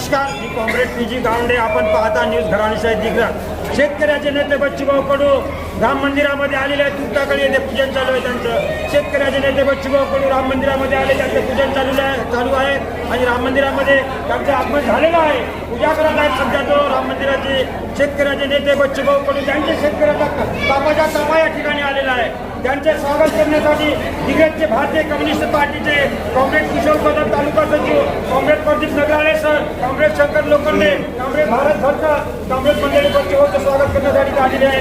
नमस्कार मी comrade P G Gawande. आपण पाहता न्यूज घराणीशाही दिग्रज शेतकऱ्याचे नेते बच्चूभाऊ कडू राम मंदिरामध्ये आलेले आहेत. तुमच्याकडे येथे पूजन चालू आहे त्यांचं. शेतकऱ्याचे नेते बच्चूभाऊ कडू राम मंदिरामध्ये आले. त्यांचं पूजन चालू आहे चालू आहे. आणि राम मंदिरामध्ये त्यांचं आगमन झालेलं आहे. पूजा करत आहेत सध्या तो राम मंदिराचे शेतकऱ्याचे नेते बच्चूभाऊ कडू. त्यांचे शेतकऱ्याचा कामाच्या तापा या ठिकाणी आलेला आहे. त्यांचे स्वागत करण्यासाठी दिग्गजचे भारतीय कम्युनिस्ट पार्टीचे कॉम्रेड किशोर कदम तालुका सचिव comrade Pradeep Nagrale sir comrade Shankar Lokhande comrade Bharat Bharkar comrade मंडळी बच्चूभाऊचं स्वागत करण्यासाठी आलेले आहे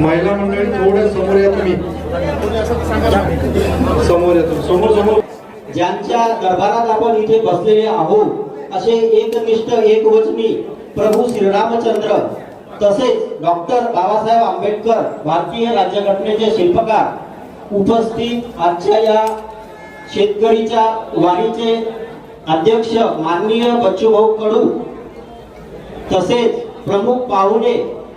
महिला मंडळी थोडे समोर या तुम्ही. समोर या तुम्ही. समोर समोर. ज्यांच्या दरबारात आपण इथे बसलेले आहोत असे एकनिष्ठ एकवचनी प्रभू श्रीरामचंद्र तसेच डॉक्टर बाबासाहेब आंबेडकर भारतीय राज्यघटनेचे शिल्पकार उपस्थित आजच्या या शेतकरीच्या वारीचे अध्यक्ष माननीय बच्चूभाऊ कडू तसेच प्रमुख पाहुणे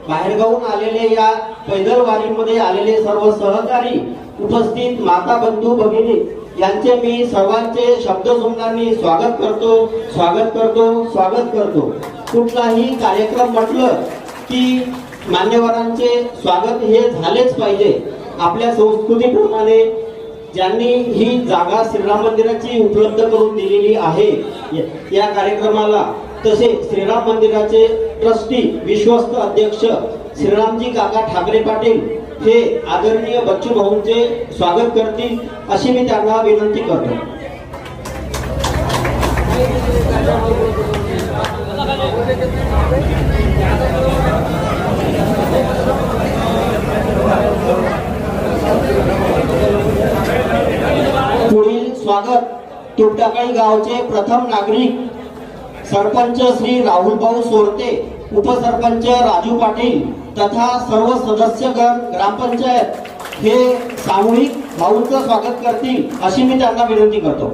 बाहेरगावून आलेले या पैदल वारीमध्ये आलेले सर्व सहकारी उपस्थित माता बंधू भगिनी यांचे मी सर्वांचे शब्दसुंदांनी स्वागत करतो स्वागत करतो स्वागत करतो. कुठलाही कार्यक्रम म्हटलं की मान्यवरांचे स्वागत हे झालेच पाहिजे. आपल्या संस्कृतीप्रमाणे ज्यांनी ही जागा श्रीराम मंदिराची उपलब्ध करून दिलेली आहे या- कार्यक्रमाला. तसे श्रीराम मंदिराचे ट्रस्टी विश्वस्त अध्यक्ष श्रीरामजी काका ठाकरे पाटील हे आदरणीय बच्चू भाऊंचे स्वागत करतील अशी मी त्यांना विनंती करतो पुढील स्वागत. तुपटाकाळी गावचे प्रथम नागरिक सरपंच श्री राहुलभाऊ सोरते उपसरपंच राजू पाटील तथा सर्व सदस्यगण ग्रामपंचायत हे सामूहिक भाऊंचं स्वागत करतील अशी मी त्यांना विनंती करतो.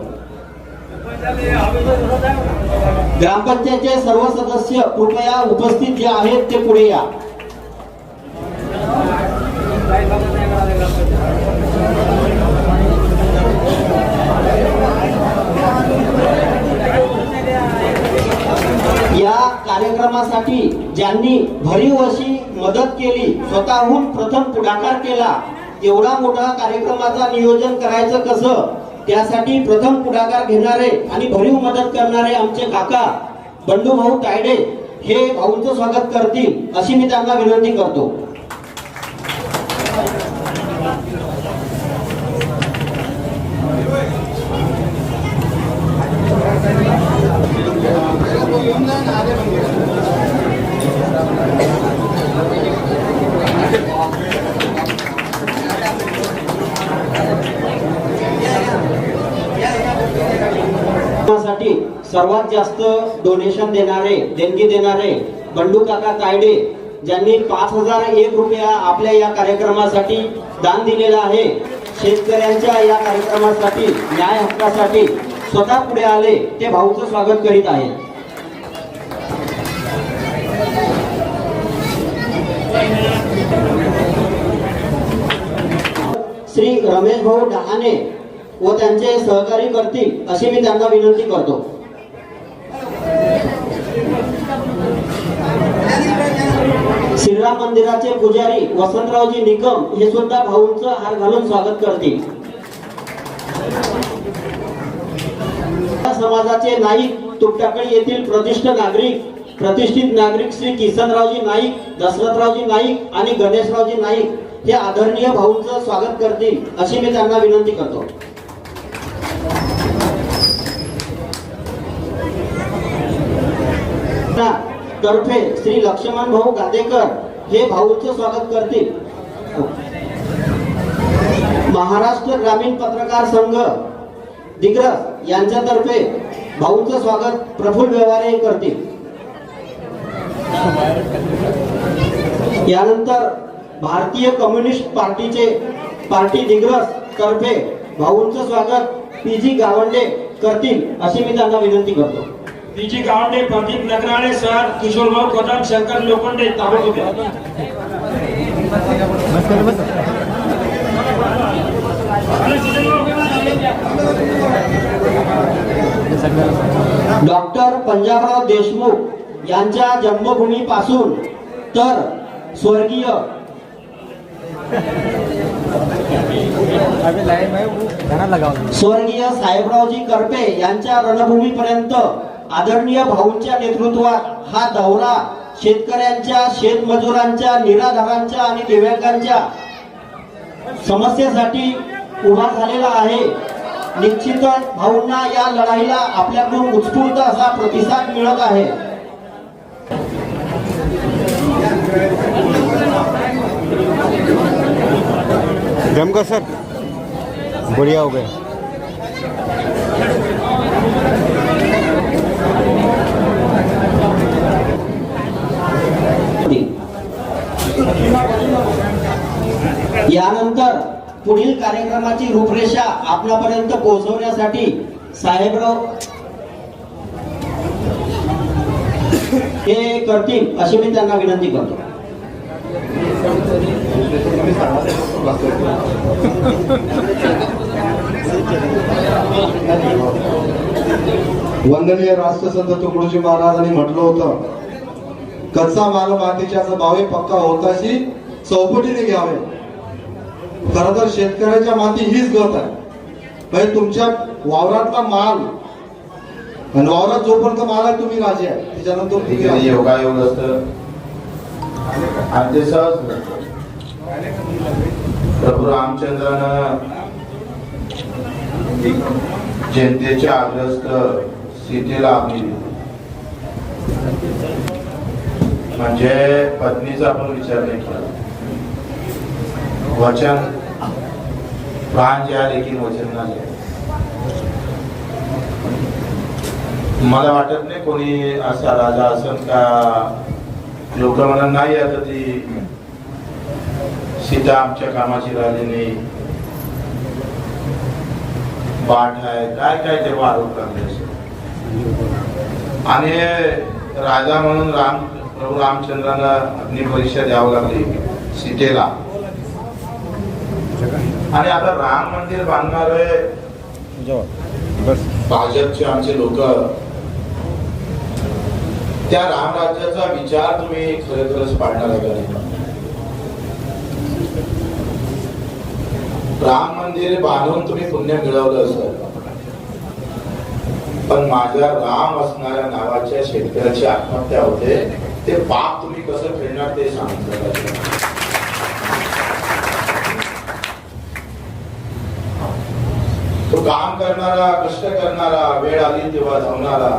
ग्रामपंचायतचे सर्व सदस्य कृपया उपस्थित जे आहेत ते पुढे या. या कार्यक्रमासाठी ज्यांनी भरीव अशी मदत केली स्वतःहून प्रथम पुढाकार केला एवढा मोठा कार्यक्रमाचा नियोजन करायचं कसं? त्यासाठी प्रथम पुढाकार घेणारे आणि भरीव मदत करणारे आमचे काका बंडू भाऊ तायडे हे भाऊंचं स्वागत करतील अशी मी त्यांना विनंती करतो साठी सर्वात जास्त डोनेशन देणारे देणगी देणारे बंडू काका तायडे ज्यांनी पाच हजार एक रुपया आपल्या या कार्यक्रमासाठी दान दिलेला आहे. शेतकऱ्यांच्या या कार्यक्रमासाठी न्याय हक्कासाठी स्वतः पुढे आले ते भाऊचं स्वागत करीत आहे. श्री रमेश भाऊ डहाणे व त्यांचे सहकारी करतील अशी मी त्यांना विनंती करतो. श्रीराम मंदिराचे पुजारी वसंतरावजी निकम हे सुद्धा भाऊंचं हार घालून स्वागत करतील. समाजाचे नाईक तुपटाकळी येथील प्रतिष्ठ नागरिक प्रतिष्ठित नागरिक श्री किसनरावजी नाईक दशरथरावजी नाईक आणि गणेशरावजी नाईक हे आदरणीय भाऊंचं स्वागत करतील अशी मी त्यांना विनंती करतो. तर्फे श्री लक्ष्मण भाऊ गादेकर हे भाऊचं स्वागत करतील. महाराष्ट्र ग्रामीण पत्रकार संघ दिग्रस यांच्यातर्फे भाऊचं स्वागत प्रफुल्ल व्यवहारे करतील. यानंतर भारतीय कम्युनिस्ट पार्टीचे पार्टी दिग्रस तर्फे भाऊंचं स्वागत पी जी गावंडे करतील अशी मी त्यांना विनंती करतो. पीजी गावडे प्रदीप नगराळे सर किशोरभाऊ कदम शंकर लोखंडे ताबडतोब डॉक्टर पंजाबराव देशमुख यांच्या जन्मभूमीपासून तर स्वर्गीय स्वर्गीय साहेबरावजी करपे यांच्या रणभूमीपर्यंत आदरणीय भाऊंच्या नेतृत्वात हा दौरा शेतकऱ्यांच्या शेतमजुरांच्या निराधारांच्या आणि दिव्यांगांच्या समस्येसाठी उभा झालेला आहे. निश्चितच भाऊंना या लढाईला आपल्याकडून उत्स्फूर्त असा प्रतिसाद मिळत आहे. सर. बढ़िया हो गया. यानंतर पुढील कार्यक्रमाची रूपरेषा आपल्यापर्यंत पोहोचवण्यासाठी साहेबराव हे करतील अशी मी त्यांना विनंती करतो. वंदनीय राष्ट्रसंत तुकडोजी महाराजांनी म्हटलं होतं कच्चा माल मातीच्या भावे पक्का होताशी चौपटीने घ्यावे. खर तर शेतकऱ्याच्या माती हीच गत आहे म्हणजे तुमच्या वावरातला माल आणि वावरात जोपर्यंत माल आहे तुम्ही राजे आहे त्याच्यानंतर. योगायोग असतं आणि ते सहज. प्रभू रामचंद्रानं जनतेच्या अग्रस्त सीतेला आपली. म्हणजे पत्नीचा आपण विचार नाही केला वचन प्राण आहे लेखीन वचन नाही मला वाटत नाही कोणी असा राजा असेल का लोक म्हणा नाही आता ती. सीता आमच्या कामाची राहिली नाही पाठ आहे काय काय ते आरोप लागले आणि राजा म्हणून राम प्रभू रामचंद्राला अग्निपरीक्षा द्यावं लागली सीतेला. आणि आता राम मंदिर बांधणारे भाजपचे आमचे लोक. त्या रामराज्याचा विचार तुम्ही खरं खरंच पाडणार आहे का? राम मंदिर बांधून तुम्ही पुण्य मिळवलं असं पण माझ्या राम असणाऱ्या नावाच्या शेतकऱ्याची आत्महत्या होते ते पाप तुम्ही कसं फेडणार ते सांगितलं पाहिजे तो काम करणारा कष्ट करणारा वेळ आली तेव्हा धावणारा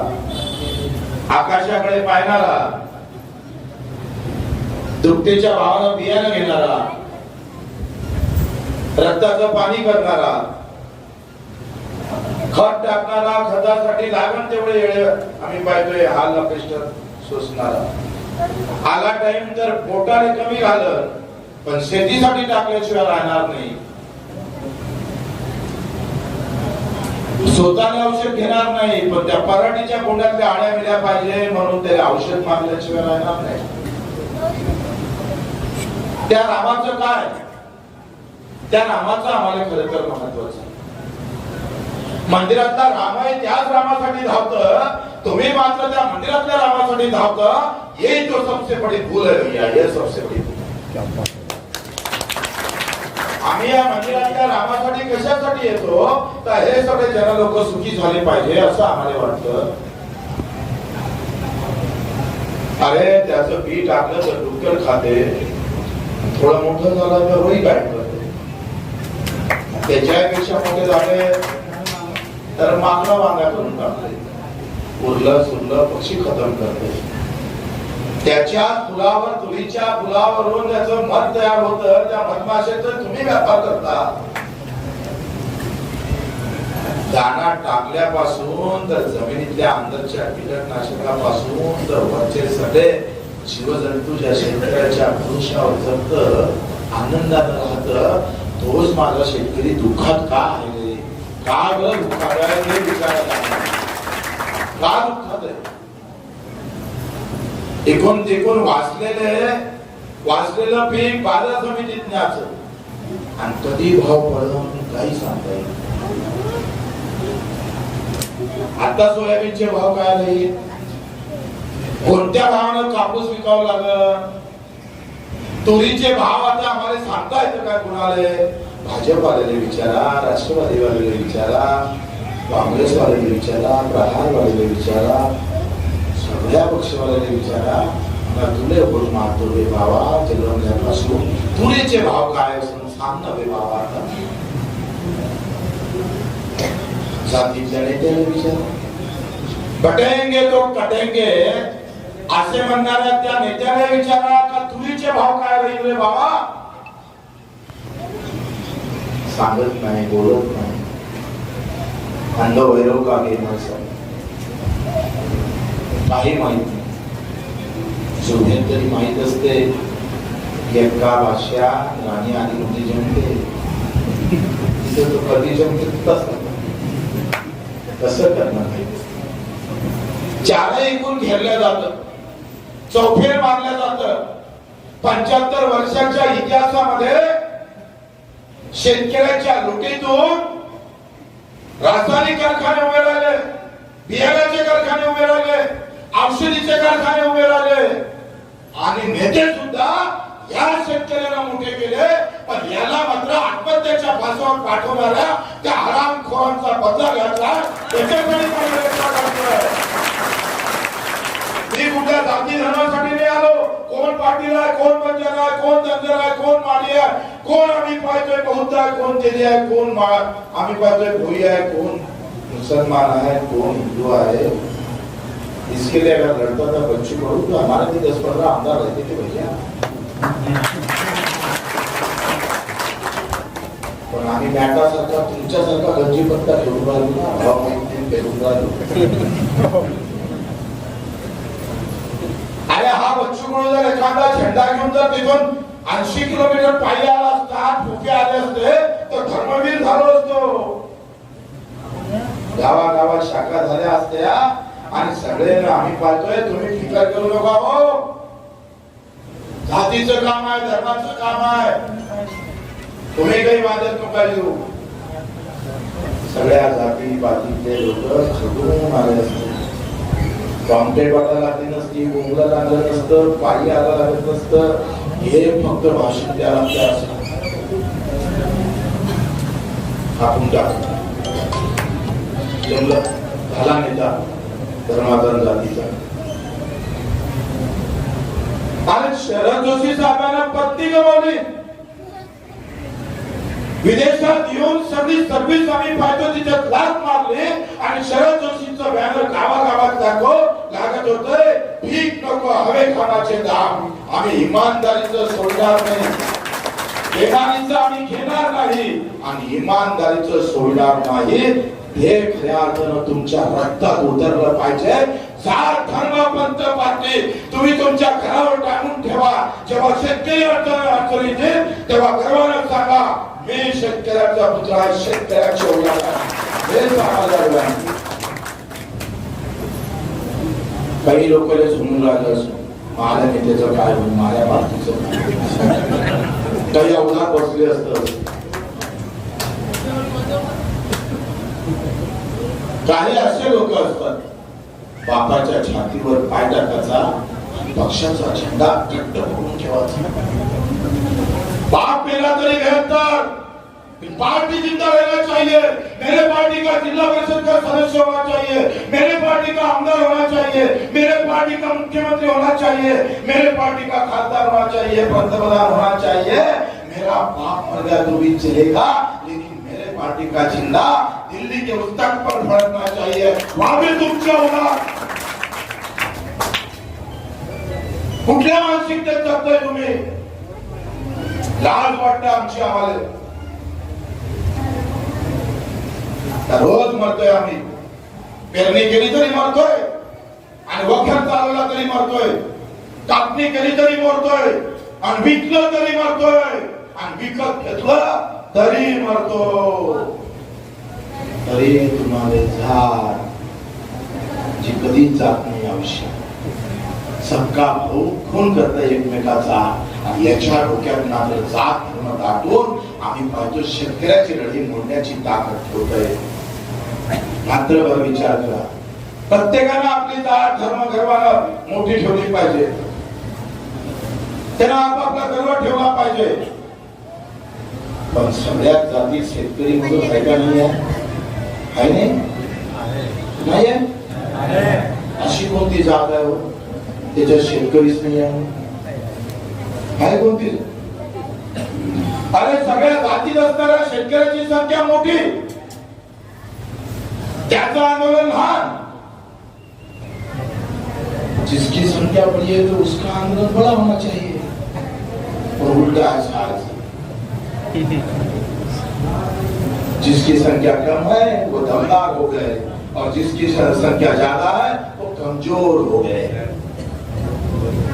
आकाशाकडे पाहणारा दुपटीच्या भावानं बियाणं घेणारा रक्ताचं पाणी करणारा खत टाकणारा खतासाठी लागण तेवढे वेळ आम्ही पाहतोय हाल कष्ट सोसणारा. आला टाइम तर पोटाने कमी घालत पण शेतीसाठी टाकल्याशिवाय राहणार नाही. स्वतःला औषध घेणार नाही पण त्या पराठीच्या कोंडातल्या आळ्या मिळ्या पाहिजे म्हणून त्याला औषध मारल्याशिवाय राहणार नाही. त्या रामाचं काय? त्या रामाचं आम्हाला खरं तर महत्वाचं मंदिरातला राम आहे त्याच रामासाठी धावत. तुम्ही मात्र त्या मंदिरातल्या रामासाठी धावत. ये तो सबसे बडी भूल है ये सबसे बडी भूल आम्ही या मंदिरातल्या रामासाठी कशासाठी येतो? तर हे सगळे जन लोक सुखी झाले पाहिजे असं आम्हाला वाटतं. अरे त्याचं बी टाकलं तर डुक्कर खाते. थोडं मोठं झालं तर रोई काय करते? त्याच्यापेक्षा मोठे झाले तर माकडा वांगा करून टाकते उरलं सुरलं पक्षी खतम करते. त्याच्या फुलावर तुरीच्या फुलावरून त्याचं मध तयार होतं. त्या मधमाशाच तुम्ही व्यापार करता. दाना टाकल्यापासून तर जमिनीतल्या अंदरच्या कीटकनाशकापासून तर वरचे सगळे जीवजंतू ज्या शेतकऱ्याच्या मनुष्यावर जगत आनंदात राहत तोच माझा शेतकरी दुःखात का आहे? का ग दुःखात आहे हे विचारायला का दुःखात आहे? एकूण तिकून वाचलेले वाचलेलं पीक बाजार समितीत न्याच आणि कधी भाव पडला म्हणून काही सांगता येईल आता सोयाबीनचे भाव काय आले? कोणत्या भावानं कापूस विकावं लागल? तुरीचे भाव आता आम्हाला सांगता येतं काय कुणाले? भाजपवाल्याने विचारा राष्ट्रवादीवालेले विचारा काँग्रेसवाल्याने विचारा प्रहार विचारा. सगळ्या पक्षवालेले विचारा मला तुले बोल मारतो बे बाबा चिलवण्यापासून तुरीचे भाव काय असून सांग ना बे बाबा जातीच्या नेत्याला विचारा कटेंगे तो कटेंगे असे म्हणणाऱ्या त्या नेत्याला विचारा का तुरीचे भाव काय राहील रे बाबा सांगत नाही बोलत नाही अंध वैरव का माणसं काही माहीत नाही. शोधेल तरी माहीत असते एका भाषा राणी आणि म्हणजे जमते. तिथे तो कधी जमते तसं कसं करणार नाही. चारही एकूण घेरलं जात. चौफेर मारलं जात. पंच्याहत्तर वर्षाच्या इतिहासामध्ये शेतकऱ्याच्या लुटीतून रासायनिक कारखाने उभे राहिले बियाण्याचे कारखाने उभे राहिले औषधीचे कारखाने उभे राहिले. आणि नेते सुद्धा या शेतकऱ्यांना मोठे केले पण याला मात्र आत्महत्याच्या फासावर पाठवणाऱ्या त्या हरामखोरांचा बदला घ्यायचा त्याच्याकडे मी कुठल्या जाती धर्मासाठी नाही आलो. कोण पाटील आहे कोण बंजर आहे कोण दंजर आहे कोण माडी आहे कोण आम्ही पाहतोय बौद्ध आहे कोण तेली आहे कोण मा आम्ही पाहतोय भोई आहे कोण मुसलमान आहे कोण हिंदू आहे इसके लिए अगर लड़ता था बच्ची करो तो हमारे भी दस पंद्रह आमदार रहते थे भैया। पण आम्ही बॅटा सारखा तुमच्यासारखा गंजी पत्ता हो घेऊन राहिलो ना हवा माहिती ठेवून राहिलो अरे हा बच्चू म्हणून जर एखादा झेंडा घेऊन जर तिथून। ऐंशी किलोमीटर पायी आला असता फुके आले असते तर धर्मवीर झालो असतो। गावागावात शाखा झाल्या असत्या आणि सगळे आम्ही पाहतोय तुम्ही फिकर करू नका हो. जातीचं काम आहे धर्माचं काम आहे. तुम्ही काही वादत नका येऊ सगळ्या जाती पातीतले लोक सगळून आले असते कॉम्प्लेट वाटायला लागली नसती बोंगला लागलं नसतं पाळी आला लागत नसतं. हे फक्त भाषण द्यायला लागतं असं आपण टाक. जमलं. झाला नेता. धर्माचा जातीचा. आणि शरद जोशी साहेबांना पत्नी गमावली. विदेशात येऊन सगळी सर्व्हिस आम्ही पाहतो तिच्यात क्लास मारले. आणि शरद जोशींच बॅनर गावागावात दाखव लागत होतंय भीक नको हवे खानाचे दाम. आम्ही इमानदारीच सोडणार नाही. बेमानीचं आम्ही घेणार नाही. आणि इमानदारीच सोडणार नाही. हे खऱ्या अर्थानं तुमच्या रक्तात उतरलं पाहिजे. जात धर्म पंथ पार्टी तुम्ही तुमच्या घरावर टाकून ठेवा. जेव्हा शेतकरी अडचण अडचण येते तेव्हा गर्वानं सांगा मी शेतकऱ्याचा पुत्र आहे. शेतकऱ्याच्या उलाट हे सांगा काही लोक झुमून राहिलं असो. माझ्या नेत्याचं काय? होईल माझ्या बाबतीचं काही अवघात बसले असतं. काही असे लोक असतात बापाच्या छातीवर पाय टाकायचा पक्षाचा झेंडा घट्ट करून ठेवायचा. बाप मेला तरी बेहतर पार्टी जिंदा रहना चाहिए मेरे पार्टी का जिला परिषद का सदस्य होना चाहिए मेरे पार्टी का आमदार होना चाहिए मेरे पार्टी का मुख्यमंत्री होना चाहिए मेरे पार्टी का खासदार होना चाहिए पंतप्रधान होना चाहिए मेरा बाप मर गया तो भी चलेगा लेकिन मेरे पार्टी का जिंदा दिल्ली के उस तक पर फड़कना चाहिए. वहां भी तुमच्या होणार कुठल्या मानसिकतेत जगताय तुम्ही? लाज वाटतं आमची आम्हाला. रोज मरतोय आम्ही. पेरणी केली तरी मरतोय. आणि वखर चालवला तरी मरतोय. कापणी केली तरी मरतोय. आणि विकलं तरी मरतोय. आणि विकत घेतलं तरी मरतो. तरी तुम्हाला झाड जी कधी जात नाही आवश्यक सबका भाऊ खून करता एकमेकाचा. याच्या डोक्यात मात्र जात धर्म दाटून आम्ही पाहतो शेतकऱ्याची लढी मोडण्याची ताकद ठेवतोय. बरं विचार करा. प्रत्येकानं आपली जात धर्म गर्वाला मोठी ठेवली पाहिजे. त्यांना आपापला गर्व ठेवला पाहिजे. पण सगळ्यात जाती शेतकरी म्हणून आहे नाही आहे. आहे नाही? नाही आहे? अशी कोणती जात आहे हो? त्याच्यात शेतकरीच नाही आहे. कोणती? अरे सगळ्या जातीत असणाऱ्या शेतकऱ्याची संख्या मोठी. त्याचं आंदोलन लहान जिसकी संख्या बड़ी है तो उसका आंदोलन बड़ा होना चाहिए. और उल्टा है आज जिसकी संख्या कम है वो दमदार हो गए। और जिसकी संख्या ज्यादा है वो कमजोर हो गए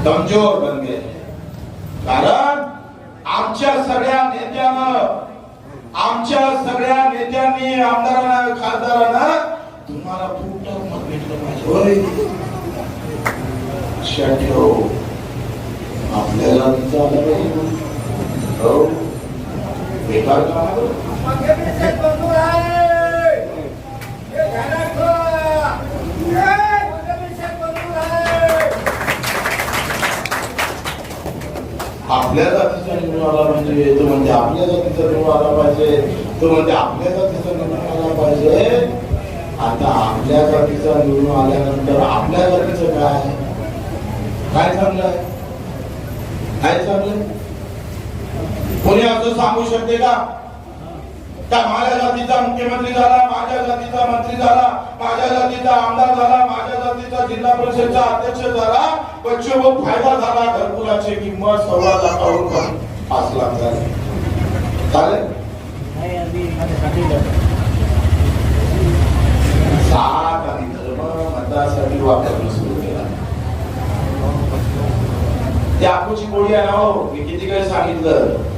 कमजोर बन गए कारण आमच्या सगळ्या नेत्यानं आमच्या सगळ्या नेत्यांनी आमदारांना खासदारांना तुम्हाला फुटत मत भेटलं पाहिजे. आपल्याला आपल्या जातीचा निवडून आला म्हणजे तो म्हणजे आपल्या जातीचा निवडून आला पाहिजे तो म्हणजे आपल्या जातीचा निवडून आला पाहिजे. आता आपल्या जातीचा निवडून आल्यानंतर आपल्या जातीचं काय काय चांगलं आहे काय चांगलं असं सांगू शकते का? माझ्या जातीचा मुख्यमंत्री झाला माझ्या जातीचा मंत्री झाला माझ्या जातीचा आमदार झाला माझ्या जातीचा जिल्हा परिषदचा अध्यक्ष झाला. बच्चे व फायदा झाला घरकुलाची किंमत सव्वा कमी. पाच लाख झाली. चालेल जात. आणि धर्म मतदासाठी वापरणं सुरू केला. ती आपूची गोडी आहे ना हो. मी किती काही सांगितलं.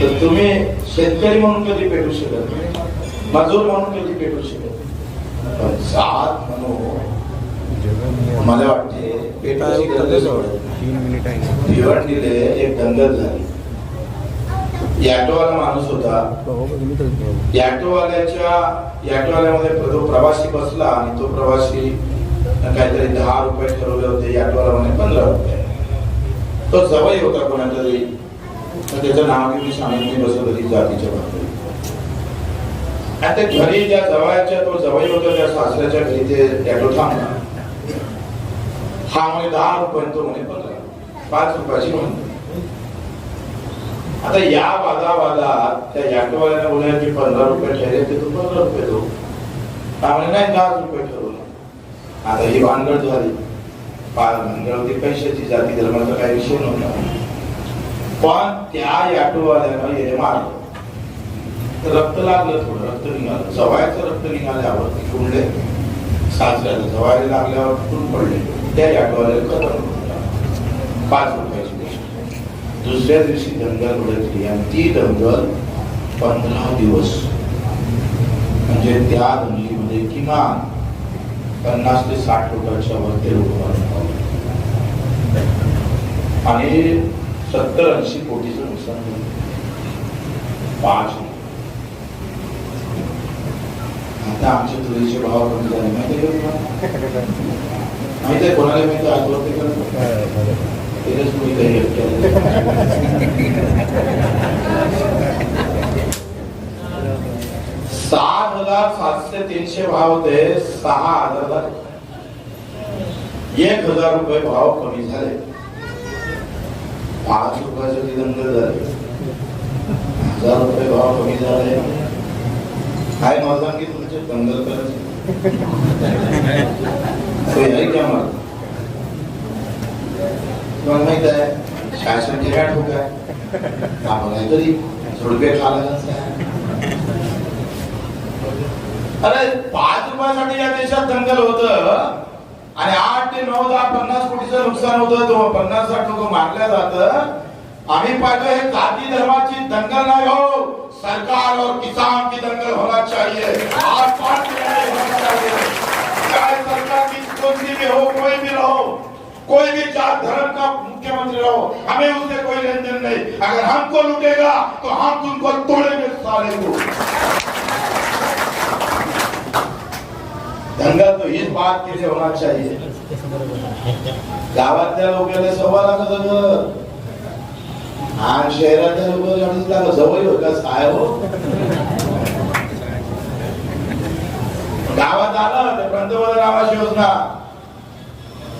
तर तुम्ही शेतकरी म्हणून कधी पेटू शकत नाही. मजूर म्हणून कधी पेटू शकत पण जात म्हणून मला वाटते पेटायची गरज एक दंगल झाली. याटोवाला माणूस होता. याटोवाल्याच्या याटोवाल्यामध्ये तो प्रवासी बसला आणि तो प्रवासी काहीतरी दहा रुपये ठरवले होते. याटोवाला म्हणे पंधरा रुपये. तो जवळ होता कोणाच्या तरी तर त्याचं नाव मी सांगितले नाही बसत होती जातीच्या बाबतीत. आणि घरी ज्या जवळच्या तो जवळ होता त्या सासऱ्याच्या घरी ते टॅटो थांबला. हा म्हणे दहा रुपये तो म्हणे पंधरा पाच रुपयाची म्हणतो आता या वादावादात त्या ऑटोवाल्याने बोलले की पंधरा रुपये ठरले ते तू पंधरा रुपये देऊ. त्यामुळे नाही दहा रुपये ठरवलं आता ही भानगड झाली. पाच भानगड होती पैशाची जाती धर्माचा काही विषय नव्हता. पण त्या ऑटोवाल्यानं हे मारलं रक्त लागलं थोडं रक्त निघालं. जवायचं रक्त निघाल्यावर ते कुंडले सासऱ्याला जवायला लागल्यावर तुटून पडले. त्या ऑटोवाल्याला खतम पाच रुपयाची गोष्ट. दुसऱ्या दिवशी दंगल उडतली आणि ती दंगल पंधरा दिवस. म्हणजे त्या दंगलीमध्ये किमान पन्नास ते साठ लोकांच्या वर ते लोक आणि सत्तर ऐंशी कोटीचं नुकसान झालं. पाच. आता आमचे तुरीचे भाव कमी झाले. माहिती आहे कोणाला माहिती आहे? आठवते तेच तुम्ही काही सहा हजार सातशे तीनशे भाव होते. सहा हजार. एक हजार रुपये भाव कमी झाले. पाच रुपयाचे ते दंगल झाले. हजार रुपये भाव कमी झाले. काय माझा की तुमचे? दंगल करायचे कोई आहे का मला तुम्हाला माहीत आहे शासन ठिकाण हो काय आपण तरी झुडपे खाला अरे पाच रुपयासाठी या देशात दंगल होत. आणि आठ ते नऊ दहा पन्नास कोटीचं नुकसान होतं तो पन्नास साठ लोक मारल्या जात. आम्ही पाहिलं हे जाती धर्माची दंगल नाही हो. सरकार और किसान की दंगल होना चाहिए. आज पांच चाहिए. चाहे सरकार की कोई भी हो कोई भी रहो. कोई भी जात धर्म का मुख्यमंत्री रहो. हमें उससे कोई लेन देन नहीं. अगर हमको लुटेगा तो हम तुमको तोड़ेंगे सारे को दंगल तो हीच बात केली होणार चाहिए गावातल्या लोकांना सव्वा लाखाचं घर आणि शहरातल्या लोक अडीच लाख जवळ होता काय हो. गावात आलं तर पंतप्रधान आवास योजना.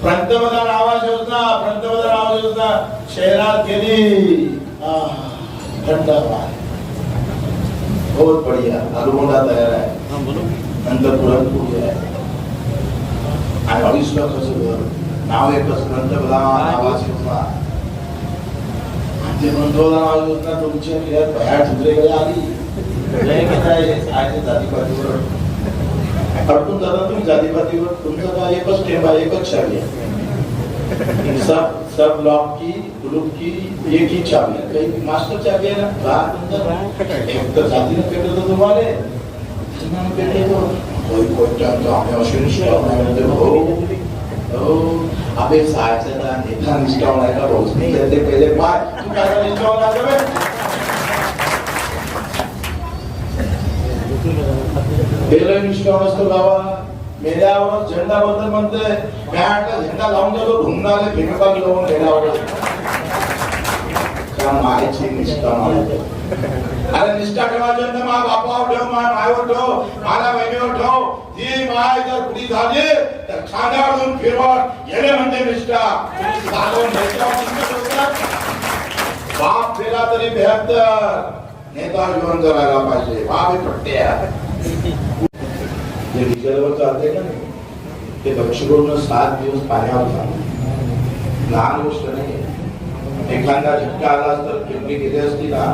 पंतप्रधान आवास योजना पंतप्रधान आवास योजना. शहरात गेली. थंड. बहुत बढ़िया. अरुमोडा तयार आहे. नंतर पुरणपोळी आहे. आणि अडीच लाखाचं घर नाव एकच आवास योजना आणि ते आवास योजना तुमच्या खेळात बाहेर दुसरीकडे आली आहे आहे जातीपातीवर? अडकून जाता तुम्ही जातीपातीवर तुमचं काय एकच टेम आहे एकच चावी आहे. सब सब लॉक की ग्रुप की एक ही चावी है कहीं मास्टर चावी है ना? एक तर जातीनं पेटलं तर तुम्हाला धर्मानं पेटलं तर कोई कोई टाइम तो हमें अशी निष्ठा नाही म्हणते हो हो अबे सायचं ना नेता निष्ठा नाही का रोज मी येते पहिले पाय तू काय निष्ठा नाही का बे? गेलं निष्ठा नसतो बाबा मेल्यावर झेंडा बद्दल म्हणते मॅट झेंडा लावून गेलो ढुंगणारे फेमकाल लावून मेल्यावर त्या मायची निष्ठा. माय अरे निष्ठा ठेवायची तर मा बापावर ठेव मा मायवर ठेव माझ्या बहिणीवर ठेव. ती माय जर झाली तर खांद्यावर फिरवत येणे म्हणते निष्ठा. चालवून निष्ठा म्हणजे बाप फेला तरी बेहत्तर. नेता जीवन करायला पाहिजे. बाप पट्ट्या. जे डिझेलवर चालते ना ते दक्षिणपूर्ण सात दिवस पाण्यावर चालते लहान गोष्ट नाही. एखादा झटका आला तर किडनी गेली असती ना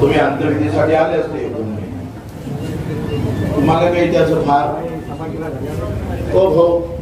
तुम्ही अंतर्विधीसाठी आले असते तुम्हाला काही त्याचं फार हो हो.